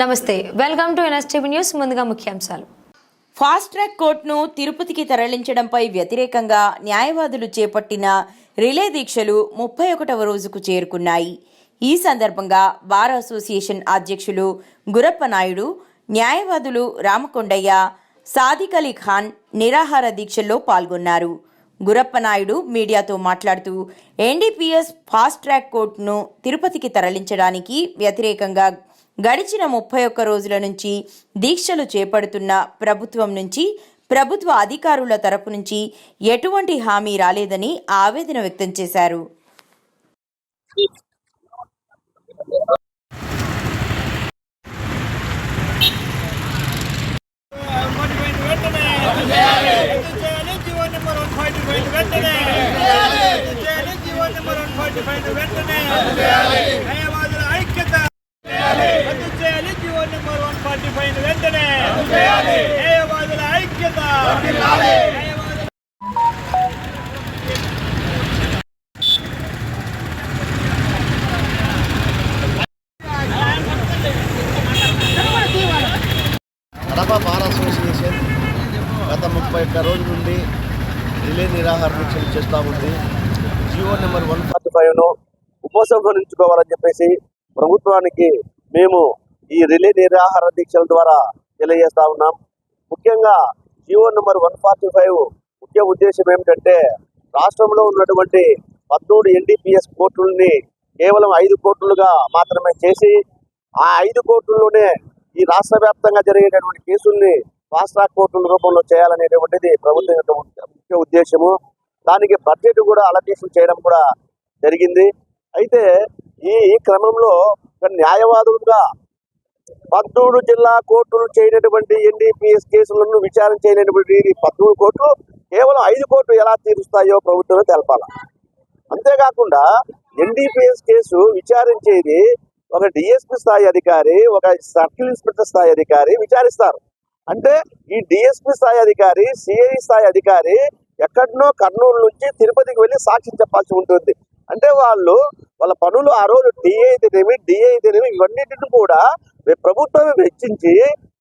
నమస్తే welcome to NSTV news ముందుగా ముఖ్యాంశాలు. ఫాస్ట్ ట్రాక్ కోర్టును తిరుపతికి తరలించడంపై వ్యతిరేకంగా న్యాయవాదులు చేపట్టిన రిలే దీక్షలు ముప్పై ఒకటవ రోజుకు చేరుకున్నాయి. ఈ సందర్భంగా బార్ అసోసియేషన్ అధ్యక్షులు గురప్ప నాయుడు న్యాయవాదులు రామకొండయ్య సాదిక్ అలీ ఖాన్ నిరాహార దీక్షల్లో పాల్గొన్నారు. గురప్ప నాయుడు మీడియాతో మాట్లాడుతూ ఎన్డీపీఎస్ ఫాస్ట్ ట్రాక్ కోర్టును తిరుపతికి తరలించడానికి వ్యతిరేకంగా గడిచిన ముప్పై ఒక్క రోజుల నుంచి దీక్షలు చేపడుతున్న ప్రభుత్వం నుంచి ప్రభుత్వ అధికారుల తరపు నుంచి ఎటువంటి హామీ రాలేదని ఆవేదన వ్యక్తం చేశారు వెంటనే చేయాలి GO number one forty five వెంటనే చేయాలి GO number one forty five వెంటనే న్యాయవాదుల ఐక్యత రద్దు చేయాలి GO number one forty five వెంటనే న్యాయవాదుల ఐక్యత న్యాయవాదుల కడప బార్ అసోసియేషన్ గత ముప్పై ఒక్క రోజుల నుండి రిలే నిరాహార దీక్షలు చేస్తూ ఉంది. జియో నెంబర్ వన్ ఫార్టీ ఫైవ్ను ఉపసంహరించుకోవాలని చెప్పేసి ప్రభుత్వానికి మేము ఈ రిలే నిరాహార దీక్షల ద్వారా తెలియజేస్తా ఉన్నాం. ముఖ్యంగా GO number one forty five ముఖ్య ఉద్దేశం ఏమిటంటే రాష్ట్రంలో ఉన్నటువంటి పద్మూడు ఎన్డీపీఎస్ కోర్టుల్ని కేవలం ఐదు కోర్టులుగా మాత్రమే చేసి ఆ ఐదు కోర్టుల్లోనే ఈ రాష్ట్ర వ్యాప్తంగా జరిగేటటువంటి కేసుల్ని ఫాస్ట్ ట్రాక్ కోర్టుల రూపంలో చేయాలనేటువంటిది ప్రభుత్వం యొక్క ముఖ్య- ఉద్దేశము. దానికి బడ్జెట్ కూడా అలొకేషన్ చేయడం కూడా జరిగింది. అయితే ఈ క్రమంలో ఒక న్యాయవాదులుగా పద్మూడు జిల్లా కోర్టులు చేయనటువంటి ఎన్డీపీఎస్ కేసులను విచారణ చేయనటువంటి ఈ పద్మూడు కోర్టులు కేవలం ఐదు కోర్టులు ఎలా తీరుస్తాయో ప్రభుత్వం తెలపాలి. అంతేకాకుండా ఎన్డీపీఎస్ కేసు విచారించేది ఒక డిఎస్పీ స్థాయి అధికారి ఒక సర్కిల్ ఇన్స్పెక్టర్ స్థాయి అధికారి విచారిస్తారు. అంటే ఈ డిఎస్పీ స్థాయి అధికారి సిఐ స్థాయి అధికారి ఎక్కడనో కర్నూలు నుంచి తిరుపతికి వెళ్ళి సాక్ష్యం చెప్పాల్సి ఉంటుంది. అంటే వాళ్ళు వాళ్ళ పనులు ఆ రోజు డిఏ అయితేనేమి డిఏ అయితేనేమి ఇవన్నిటిని కూడా ప్రభుత్వమే వెచ్చించి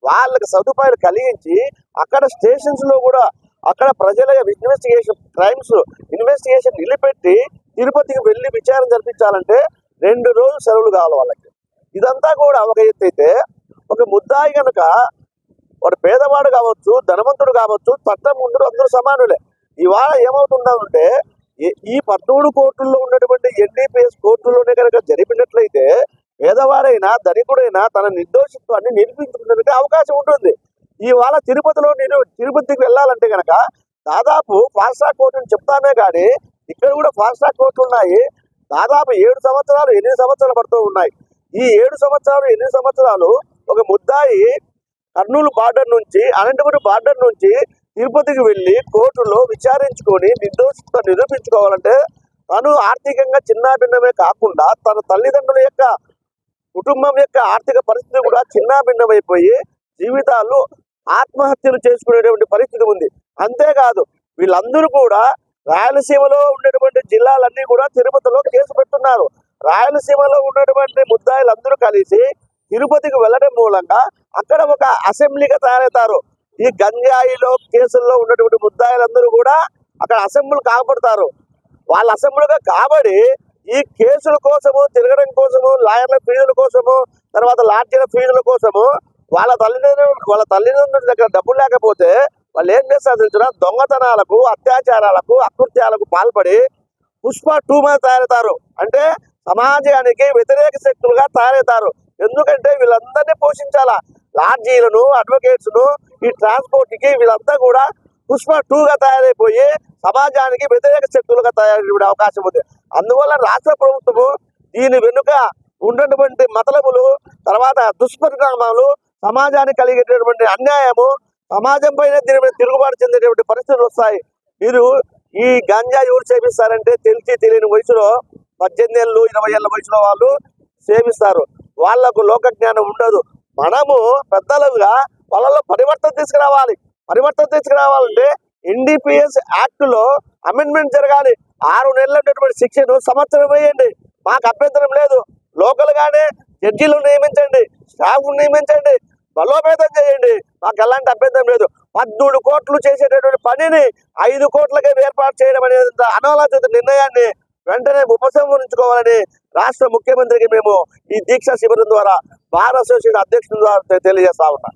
వాళ్ళకి సదుపాయాలు కలిగించి అక్కడ స్టేషన్స్లో కూడా అక్కడ ప్రజల ఇన్వెస్టిగేషన్ క్రైమ్స్ ఇన్వెస్టిగేషన్ నిలిపెట్టి తిరుపతికి వెళ్ళి విచారణ జరిపించాలంటే రెండు రోజులు సెలవులు కావాలి వాళ్ళకి. ఇదంతా కూడా ఒక ఎత్తు అయితే ఒక ముద్దాయి కనుక వాడు పేదవాడు కావచ్చు ధనవంతుడు కావచ్చు చట్టం ముందు అందరూ సమానులే. ఇవాళ ఏమవుతుందంటే ఈ- ఈ పద్మూడు కోర్టుల్లో ఉన్నటువంటి ఎన్డీపీఎస్ కోర్టుల్లోనే కనుక జరిపినట్లయితే పేదవాడైనా ధనికుడైనా తన నిర్దోషిత్వాన్ని నిరూపించుకునేందుకు అవకాశం ఉంటుంది. ఇవాళ తిరుపతిలో నేను తిరుపతికి వెళ్ళాలంటే కనుక దాదాపు ఫాస్ట్ ట్రాక్ కోర్టుని చెప్తామే కానీ ఇక్కడ కూడా ఫాస్ట్ ట్రాక్ కోర్టులు ఉన్నాయి దాదాపు ఏడు సంవత్సరాలు ఎనిమిది సంవత్సరాలు పడుతూ ఉన్నాయి. ఈ ఏడు సంవత్సరాలు ఎనిమిది సంవత్సరాలు ఒక ముద్దాయి కర్నూలు బార్డర్ నుంచి అనంతపురం బార్డర్ నుంచి తిరుపతికి వెళ్ళి కోర్టులో విచారించుకొని నిర్దోషిత నిరూపించుకోవాలంటే తను ఆర్థికంగా చిన్నాభిన్నమే కాకుండా తన తల్లిదండ్రుల యొక్క కుటుంబం యొక్క ఆర్థిక పరిస్థితి కూడా చిన్నాభిన్నమైపోయి జీవితాలు ఆత్మహత్యలు చేసుకునేటువంటి పరిస్థితి ఉంది. అంతేకాదు వీళ్ళందరూ కూడా రాయలసీమలో ఉన్నటువంటి జిల్లాలన్నీ కూడా తిరుపతిలో కేసు పెట్టున్నారు రాయలసీమలో ఉన్నటువంటి ముద్దాయిలందరూ కలిసి తిరుపతికి వెళ్ళడం మూలంగా అక్కడ ఒక అసెంబ్లీగా తయారవుతారు. ఈ గంజాయిలో కేసుల్లో ఉన్నటువంటి ముద్దాయిలందరూ కూడా అక్కడ అసెంబ్లీ కాబడతారు. వాళ్ళ అసెంబ్లీగా కాబడి ఈ కేసుల కోసము తిరగడం కోసము లాయర్ల ఫీజుల కోసము తర్వాత లాడ్జీల ఫీజుల కోసము వాళ్ళ తల్లిదండ్రులు వాళ్ళ తల్లిదండ్రుల దగ్గర డబ్బులు లేకపోతే వాళ్ళు ఏం చేస్తారు తెలుసిన దొంగతనాలకు అత్యాచారాలకు అకృత్యాలకు పాల్పడి పుష్ప టూ మీద తయారవుతారు. అంటే సమాజానికి వ్యతిరేక శక్తులుగా తయారవుతారు. ఎందుకంటే వీళ్ళందరినీ పోషించాలా? లాడ్జీలను అడ్వకేట్స్ను ఈ ట్రాన్స్పోర్ట్కి వీళ్ళంతా కూడా పుష్ప టూగా తయారైపోయి సమాజానికి వ్యతిరేక శక్తులుగా తయారయ్యే అవకాశం ఉంది. అందువల్ల రాష్ట్ర ప్రభుత్వము దీని వెనుక ఉన్నటువంటి మతలబులు తర్వాత దుష్పరిణామాలు సమాజానికి కలిగేటటువంటి అన్యాయము సమాజం పైన తిరుగుబాటు చెందేటువంటి పరిస్థితులు వస్తాయి. మీరు ఈ గంజా ఎవరు సేవిస్తారంటే తెలిసి తెలియని వయసులో పద్దెనిమిది ఏళ్ళు ఇరవై ఏళ్ళ వయసులో వాళ్ళు సేవిస్తారు. వాళ్ళకు లోక జ్ఞానం ఉండదు. మనము పెద్దలుగా వాళ్ళలో పరివర్తన తీసుకురావాలి. పరివర్తన తీసుకురావాలంటే ఎన్డీపీఎస్ యాక్ట్లో అమెండ్మెంట్ జరగాలి. ఆరు నెలలు ఉన్నటువంటి శిక్షను సంవత్సరం వేయండి. మాకు అభ్యంతరం లేదు. లోకల్ గానే జడ్జీలు నియమించండి. స్టాఫ్ నియమించండి. బలోపేతం చేయండి. మాకు ఎలాంటి అభ్యంతరం లేదు. పద్మూడు కోట్లు చేసేటటువంటి పనిని ఐదు కోట్లకే ఏర్పాటు చేయడం అనేది అనాలోచిత నిర్ణయాన్ని వెంటనే ఉపసంహరించుకోవాలని రాష్ట్ర ముఖ్యమంత్రికి మేము ఈ దీక్ష శిబిరం ద్వారా బార్ అసోసియేషన్ అధ్యక్షుల ద్వారా తెలియజేస్తా ఉన్నాం.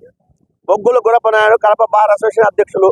బొగ్గుల గురపనాయుడు కడప బార్ అసోసియేషన్ అధ్యక్షులు